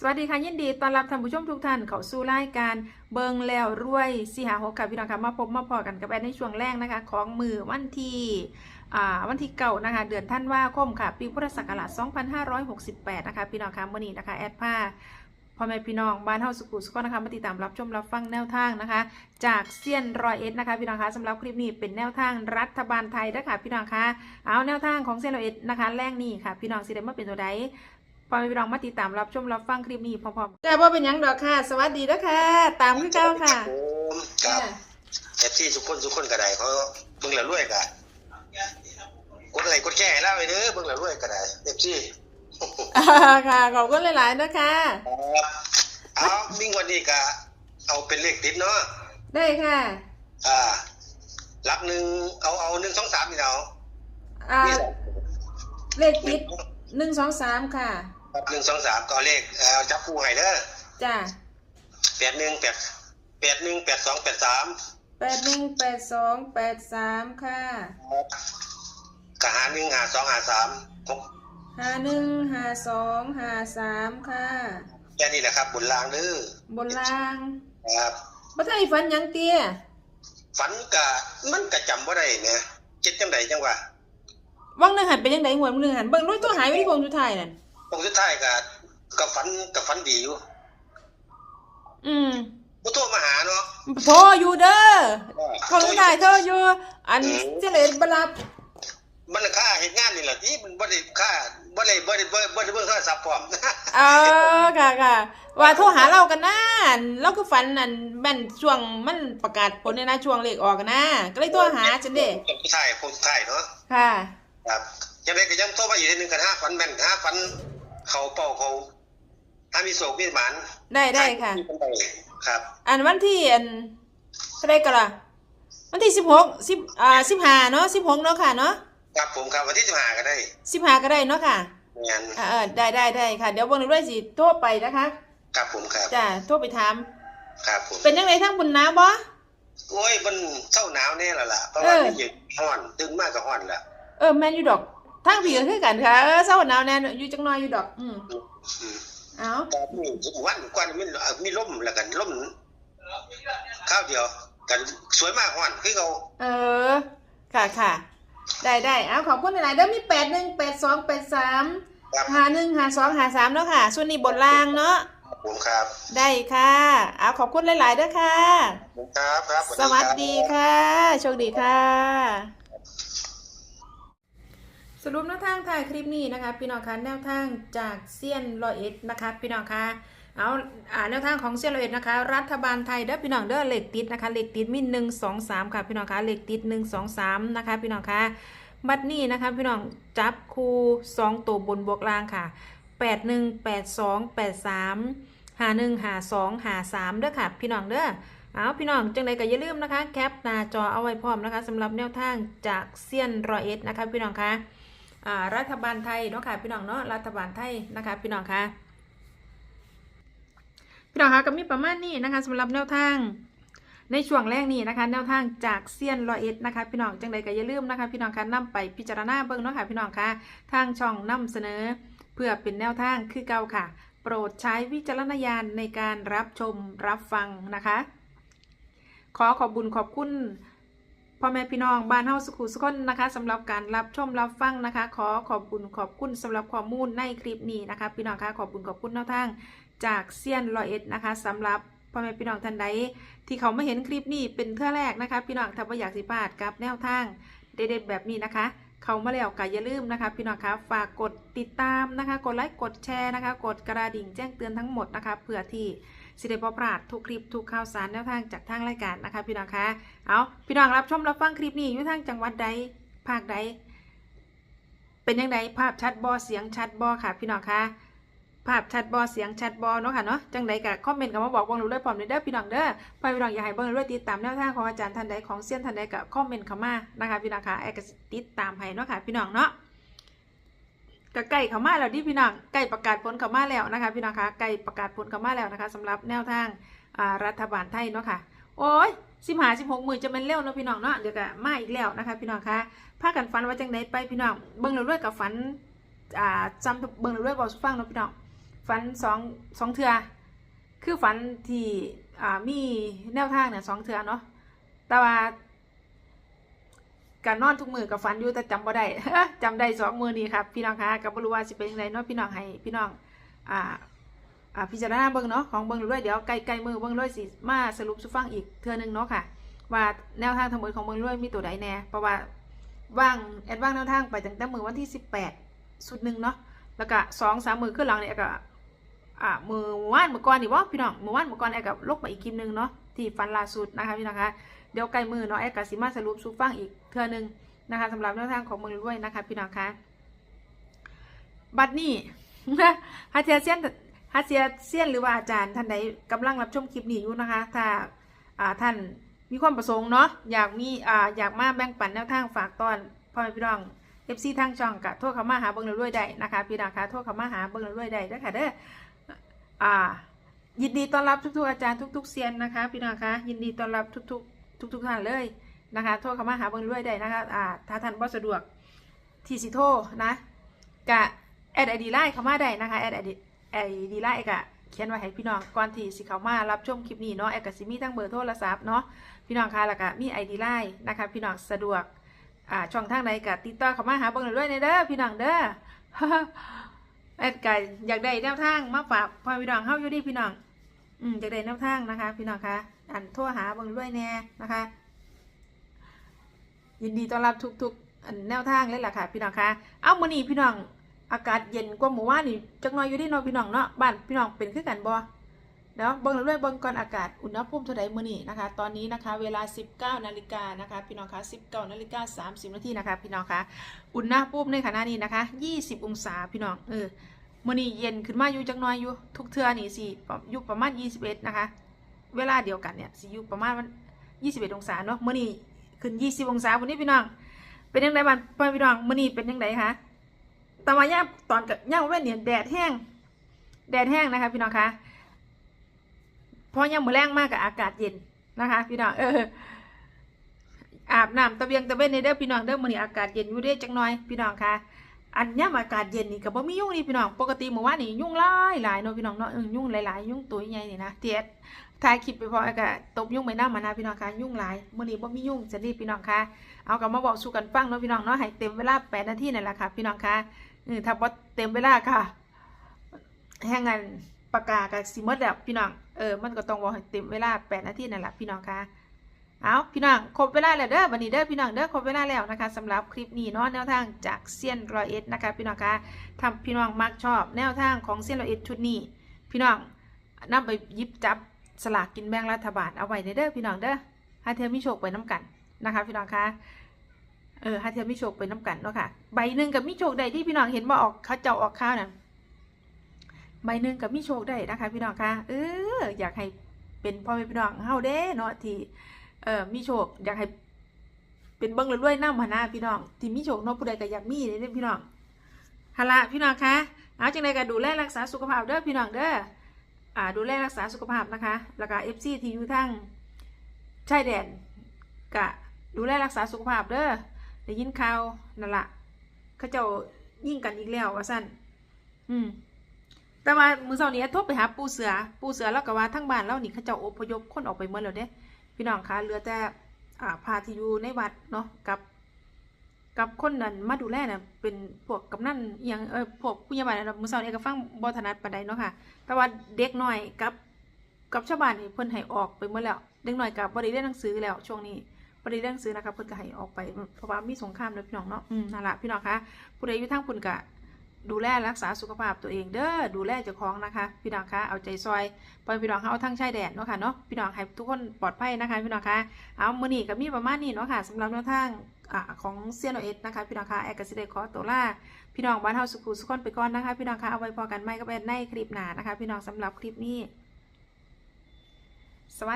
สวัสดีค่ะยินดีต้อนรับท่านผู้ชมทุกท่านเข้าสู่รายการเบิงแล้วรวยสีหาหกค่ะพี่น้องค่ะมาพบมาพอกันกับแอนในช่วงแรกนะคะ ของมือวันที่อ่าวันที่เก่านะคะ เดือนท่านว่าคมค่ะ ปีพุทธศักราช 2568 นะคะ พี่น้องค่ะมื่อนี้นะคะแอดผ้าพ่อแม่พี่น้องบ้านเฮาสุขุสุขนะคะมาติดตามรับชมรับฟังแนวทางนะคะ จากเซียนรอยเอ็ดนะคะพี่น้องคะสำหรับคลิปนี้เป็นแนวทางรัฐบาลไทยนะคะพี่น้องคะเอาแนวทางของเซียนรอยเอ็ดนะคะแรกนี้ค่ะ พี่น้องสิได้มาเป็นตัวใด พอพี่น้องมาติดตามรับชมรับฟังคลิปนี้พร้อมๆแต่ว่าเป็นหยังดอกค่ะ สวัสดีนะคะตามขึ้นเก้าค่ะผมครับเอฟซีทุกคนทุกคนก็ได้เขาเบิ่งแล้วรวยกันกดอะไรกดแก่แล้วไปเด้อเบิ่งแล้วรวยก็ได้เอฟซีอ่าค่ะขอบคุณหลายๆนะคะเอามิ่งวันนี้ก็เอาเป็นเลขติดเนาะได้ค่ะอ่าหลักหนึ่งเอาเอาหนึ่งสองสามนี่เอาอ่านี่แหละเลขติดหนึ่งสองสามค่ะ หนึ่งสองสามก็เอาเลขเอ่อจับคู่ให้เด้อจ้าแปดหนึ่งแปดแปดหนึ่งแปดสองแปดสามแปดหนึ่งแปดสองแปดสามค่ะกหาหนึ่งหาสองหาสามหกห้าหนึ่งห้าสองห้าสามค่ะ แค่นี้แหละครับบนรางเด้อบนล่างครับบัตรไอ้ฟันหยังเตี้ยฝันกะมันกะจำว่าได้เนี่ยคิดจังไดจังว่าว่างหนึ่งหันเป็นยังไงหัวมึงหนึ่งหันเบิ่งด้วยตัวหายไปที่พงสุดท้ายนั่น องค์สุดท้ายกะกะฝันกะฝันดีอยู่อืมผู้โทรมาหาเนาะโทรอยู่เด้อคนสุดท้ายโทรอยู่ อันเจริญบรับมันค่าเฮ็ดงานนี่แหละที่มันบ่ได้ค่าบ่ได้บ่ได้บ่ได้บ่ได้เบิ่งโทรศัพท์พร้อมเออค่ะค่ะว่าโทรหาเรากันนะเราคือฝันนั่นแม่นช่วงมันประกาศผลเนี่ยนะช่วงเลขออกกันนะ ก็เลยโทรหาฉันเด้คนสุดท้ายคนสุดท้ายเนาะค่ะ ครับ จังได๋ก็ยังโทรมาอีกทีหนึงกันหาฝันแม่นหาฝันเขาเป้าเขาถ้ามีโศกมีหมานได้ได้ค่ะครับ อันวันที่อันเท่าไรกันล่ะ วันที่สิบหกสิบอ่าสิบห้าเนาะสิบหกเนาะค่ะเนาะครับผมครับวันที่15ก็ได้สิบห้าก็ได้เนาะค่ะงานอ่าเออได้ได้ได้ค่ะ เดี๋ยววันนี้ด้วยสิโทรไปนะคะครับผมครับจ้าโทรไปถามครับผมเป็นยังไงทั้งบุญน้ำบ่โอ้ยมันเศร้าหนาวแน่และล่ะเพราะเอว่าอมันอยู่ฮ้อนตื่นมากก็ฮ้อนแล้วเออแม่นอยู่ดอก ทั้งผีก็คือกันค่ะเออเศร้าหนาวแน่อยู่จังน้อยอยู่ดอก อืมอืมเอาตอนนี้วันก่อนมีเอ่อมีลมแล้วกันลมข้าวเดียว กันสวยมากฮ้อนคือเขาเออ ค่ะค่ะได้ได้เอาขอบคุณหลายๆเด้อมีแปดหนึ่งแปดสองแปดสามครับหาหนึ่งหาสองหาสามเนาะค่ะส่วนนี้บนล่างเนาะผมครับ ได้ค่ะเอาขอบคุณหลายๆเด้อค่ะผมครับครับ สวัสดีค่ะ โชคดีค่ะส รุปแนวทางถ่ายคลิปนี้นะคะพี่น้องคะแนวทางจากเซียนรอยเอ็ดนะคะพี่น้องคะเอาอ่าแนวทางของเซียนรอยเอ็ดนะคะ รัฐบาลไทยเด้อพี่น้องเด้อเหล็กติดนะคะเหล็กติดมีหนึ่งสองสามค่ะพี่น้องคะเหล็กติดหนึ่งสองสามนะคะพี่น้องคะบัดนี้นะคะพี่น้องจับคูสองตัวบนบวกล่างค่ะแปดหนึ่งแปดสองแปดสามหาหนึ่งหาสองหาสามเด้อค่ะพี่น้องเด้อเอาพี่น้องจังใดก็อย่าลืมนะคะ แคปหน้าจอเอาไว้พร้อมนะคะสำหรับแนวทางจากเซียนรอยเอ็ดนะคะพี่น้องคะอ่า รัฐบาลไทยเนาะค่ะพี่น้องเนาะรัฐบาลไทยนะคะพี่น้องคะพี่น้องคะก็มีประมาณนี้นะคะสำหรับแนวทางในช่วงแรกนี้นะคะ แนวทางจากเซียนรอยเอ็ดนะคะ พี่น้องจังใดก็อย่าลืมนะคะ พี่น้องคะนำไปพิจารณาเบิ่งเนาะค่ะพี่น้องคะทางช่องนำเสนอ เพื่อเป็นแนวทางคือเก่าค่ะ โปรดใช้วิจารณญาณในการรับชมรับฟังนะคะ ขอขอบบุญขอบคุณ พ่อแม่พี่น้องบ้านเฮาสุขุสุขคนนะคะสำหรับการรับชมรับฟังนะคะ ขอขอบบุญขอบคุณสำหรับข้อมูลในคลิปนี้นะคะพี่น้องคะขอบบุญขอบคุณแนวทางจากเซียนรอยเอ็ดนะคะสำหรับพ่อแม่พี่น้องท่านใดที่เขาไมาเห็นคลิปนี้เป็นเทื่อแรกนะคะ พี่น้องถ้าว่าอยากสิพลาดกับแนวทางเด็ดๆแบบนี้นะคะ เขามาแล้วก็อย่าลืมนะคะ พี่น้องคะฝากกดติดตามนะคะ กดไลค์กดแชร์นะคะ กดกระดิ่งแจ้งเตือนทั้งหมดนะคะเพื่อที่ สิได้บ่พลาดทุกคลิปทุกข่าวสารแนวทางจากทางรายการนะคะ พี่น้องคะเอาพี่น้องรับชมรับฟังคลิปนี้อยู่ทางจังหวัดใดภาคใด เป็นยังไงภาพชัดบอเสียงชัดบอค่ะ พี่น้องคะภาพชัดบอเสียงชัดบอเนาะค่ะเนาะจังใดก็คอมเมนต์กันมาบอกวงรู้ด้วยพร้อมเลยเด้อพี่น้องเด้อพอพี่น้องอยากให้เบิ่งด้วยติดตามแนวทางของอาจารย์ท่านใดของเซียนท่านใดก็คอมเมนต์เข้ามานะคะพี่น้องคะแอร์ก็สิติดตามให้เนาะค่ะพี่น้องเนาะ ก็ใกล้เข้ามาแล้วดิพี่น้องใกล้ประกาศผลเข้ามาแล้วนะคะ พี่น้องคะใกล้ประกาศผลเข้ามาแล้วนะคะสำหรับแนวทางรัฐบาลไทยเนาะค่ะโอ้ยสิบหาสิบหกหมื่นจะเป็นเร็วเนาะพี่น้องเนาะเดี๋ยวก็มาอีกแล้วนะคะ พี่น้องคะพากันฝันว่าจังไดไปพี่น้องเบิ่งเรื่อยๆกับฝันอ่าจำเบิ่งเรื่อยๆบอกสุฟังเนาะพี่น้องฝันสองสองเทือคือฝันที่อ่ามีแนวทางเนี่ยสองเทือเนาะแต่ว่า การนอนทุกมือกับฝันอยู่แต่จำบ่ได้จำได้สองมือนี้ครับพี่น้องคะกับ่รู้ว่าสิเป็นยังไงเนาะพี่น้องให้พี่น้องอ่าอ่าพิจารณาเบิ่งเนาะของเบิ่งด้วยเดี๋ยวใกล้ๆมือเบิ่งด้วยสิมาสรุปสุฟังอีกเทือหนึงเนาะค่ะ ว่าแนวทางทั้งหมดของเบิ่งด้วยมีตัวใดแน่เพราะว่าว่างแอดว่างแนวทางไปตั้งแต่มือวันที่สิบแปดสุดหนึ่งเนาะแล้วก็สองสามมือขึ้นหลังเนี่ยก็อ่ามือว่านมือก่อนนี่ว่าพี่น้องมือว่านมือก่อนแอร์กับลบมาอีกคลิปหนึงเนาะที่ฟันล่าสุดนะคะพี่น้องคะ เดี๋ยวใกล้มือเนาะแอร์กับสิมาสรุปสูฟังอีกเทื่อนึงนะคะสำหรับแนวทางของมือด้วยนะคะพี่น้องคะบัดนี้ฮัตเทียเซียนฮัตเทียเซียนหรือว่าอาจารย์ท่านใดกำลังรับชมคลิปนี้อยู่นะคะ ถ้าอ่าท่านมีความประสงค์เนาะอยากมีอ่าอยากมาแบ่งปันแนวทางฝากตอนพ่อแม่พี่น้องเอฟซีทางช่องกะโทษเขามาหาเบิ้งเราด้วยได้นะคะพี่น้องคะโทษเขามาหาเบิ้งเราด้วยได้ด้อค่ะเด้ออ่ายินดีต้อนรับทุกๆอาจารย์ทุกๆเซียนนะคะพี่น้องคะยินดีต้อนรับทุกๆ ทุกๆท่านเลยนะคะ โทรเข้ามาหาเบิ้งด้วยได้นะคะอ่าถ้าท่านบ่สะดวกที่สิโทรนะกะแอดไอดีไลน์เข้ามาได้นะคะแอดไอดีไอดีไลน์กะเขียนไว้ให้พี่น้องก่อนที่สิเข้ามารับชมคลิปนี้เนาะแอดกะสิมีทั้งเบอร์โทรศัพท์เนาะพี่น้องคะแล้วก็มีไอดีไลน์นะคะ พี่น้องสะดวกอ่าช่องทางใดกะติดต่อเข้ามาหาเบิ้งราด้วยเด้อพี่น้องเด้อแอดก่อยากได้แนวทางมาฝากพ่อพี่น้องเฮาอยู่ดีพี่น้อง อืมอยากได้แนวทางนะคะ พี่น้องคะอันโทรหาเบิ่งด้วยแน่นะคะ ยินดีต้อนรับทุกๆอันแนวทางเลยล่ะค่ะ พี่น้องคะเอามื้อนี้พี่น้องอากาศเย็นกว่าเมื่อวานนี่จักหน่อยอยู่ที่เนาะพี่น้องเนาะบ้านพี่น้องเป็นคือกันบ่เดี๋ยวเบิ่งเรื่อยเบิ่งก่อนอากาศอุณหภูมิเท่าใดมื้อนี้นะคะ ตอนนี้นะคะ เวลา 19นาฬิกานะคะ พี่น้องคะ19นาฬิกา30นาทีนะคะ พี่น้องคะอุณหภูมิในขณะนี้นะคะ 20 องศาพี่น้องเออ มื่อนี้เย็นขึ้นมาอยู่จักหน้อยอยู่ทุกเทือนี่สิอยู่ประมาณยี่สิบเอ็ดนะคะ เวลาเดียวกันเนี่ยสิอยู่ประมาณวันยี่สิบเอ็ดองศาเนาะมื่อนี้ขึ้นยี่สิบองศาวันนี้พี่น้อง เป็นยังไงบ้างพี่น้องมื่อนี้เป็นยังไงคะต่ว่าย่าตอนกับย่ามเว้นเนี่ยแดดแห้ง แดดแห้งนะคะพี่น้องคะเพอย่ามมือแรงมากกับอากาศเย็นนะคะ พี่น้องเอออาบน้ำตะเบียงตะเวนในเด้อพี่น้องเด้อมื้อนี้อากาศเย็นอยู่เด้จักหน่อยพี่น้องค่ะ อันเนี้ยอากาศเย็นนี่ก็บ่มียุ่งนี่พี่น้อง ปกติเมื่อวานนี่ยุ่งหลายหลายเนาะพี่น้องเนาะยุ่งหลายๆยุ่งตัวใหญ่นี่นะเทียดถ่ายคลิปไปพอก็ตบยุ่งไปหนำมานะพี่น้องคะยุ่งหลายเมื้อนี้บ่มียุ่งจะรีบพี่น้องคะเอาก็มาบอกสู่กันฟังเนาะพี่น้องเนาะให้เต็มเวลา8นาทีนั่นแหละค่ะพี่น้องคะเออถ้าบ่เต็มเวลาค่ะแห่งงานปากกาก็สิหมดแล้วพี่น้องเออมันก็ต้องบอกให้เต็มเวลา8นาทีนั่นแหละพี่น้องคะ เอาพี่น้องครบเวลาแล้วเด้อวันนี้เด้อพี่น้องเด้อครบเวลาแล้วนะคะสำหรับคลิปนี้เนาะแนวทางจากเซียนรอยเอ็ดนะคะพี่น้องคะทำพี่น้องมักชอบ แนวทางของเซียนรอยเอ็ดชุดนี้ พี่น้องนำไปยิบจับสลากกินแบ่งรัฐบาลเอาไว้เด้อพี่น้องเด้อให้เธอมีโชคไปน้กันนะคะ พี่น้องคะเออให้เธอมีโชคไปน้กันเนาะค่ะใบหนึ่งกับมีโชคใดที่พี่น้องเห็นว่าออกเขาเจ้าออกข้าวน่ะใบหนึ่งกับมีโชคได้นะคะ พี่น้องคะเอออยากให้เป็นพ่อแม่พี่น้องเฮาเด้เนาะที่ เออมีโชค อยากให้ เป็นเบิ้งรวยๆน้ำหนนาพี่น้องที่มีโชคเนาะผู้ใดก็อยากมีเลยเด้อพี่น้องฮาละพี่น้องคะเอาจังไดก็ดูแลรักษาสุขภาพเด้อพี่น้องเด้ออ่าดูแลรักษาสุขภาพนะคะ แล้วก็เอฟซีที่อยู่ทั้งชายแดนกะดูแลรักษาสุขภาพเด้อได้ยินข่าวนั่นละเขาเจ้ายิ่งกันอีกแล้วว่าสั้นอืมแต่ว่ามือเสาร์นี้ทรไปหาปูเสือ ปูเสือแล้วก็ว่าทั้งบ้านเรานี่เขาเจ้าอพยพคนออกไปเมื่อแล้วเด้ พี่น้องคะเหลือแต่พาที่อยู่ในวัดเนาะกับ กับคนนั้นมาดูแลน่ะเป็นพวกกำนันอหยังเออพวกผู้ใหญ่บ้านนะมือเช้านี้ก็ฟังบ่ถนัดปานใดเนาะค่ะ แต่ว่าเด็กน้อยกับกับชาวบ้านนี่เพิ่นให้ออกไปหมดแล้วเด็กน้อยก็บ่ได้เรียนหนังสือแล้วช่วงนี้บ่ได้เรียนหนังสือนะคะเพิ่นก็ให้ออกไปเพราะว่ามีสงครามเด้อพี่น้องเนาะอืมนั่นละพี่น้องคะผู้ใดอยู่ทางพุ่นก็ ดูแลรักษาสุขภาพตัวเองเด้อดูแลเจ้าของนะคะ พี่น้องคะเอาใจซอยปอยพี่น้องเขาเอาทั้งชายแดนเนาะค่ะเนาะพี่น้องให้ทุกคนปลอดภัยนะคะพี่น้องคะเอามือนี้ก็มีประมาณนี้เนาะค่ะสำหรับแนวทางอของเซียนโอเอสนะคะพี่น้องคะแอร์กสิเดขอตัวล่าพี่น้องบ้านเฮาสุขุสุขคนไปก่อนนะคะ พี่น้องคะเอาไว้พอกันไหมก็เป็นในคลิปหนานะคะ พี่น้องสำหรับคลิปนี้สวัสดี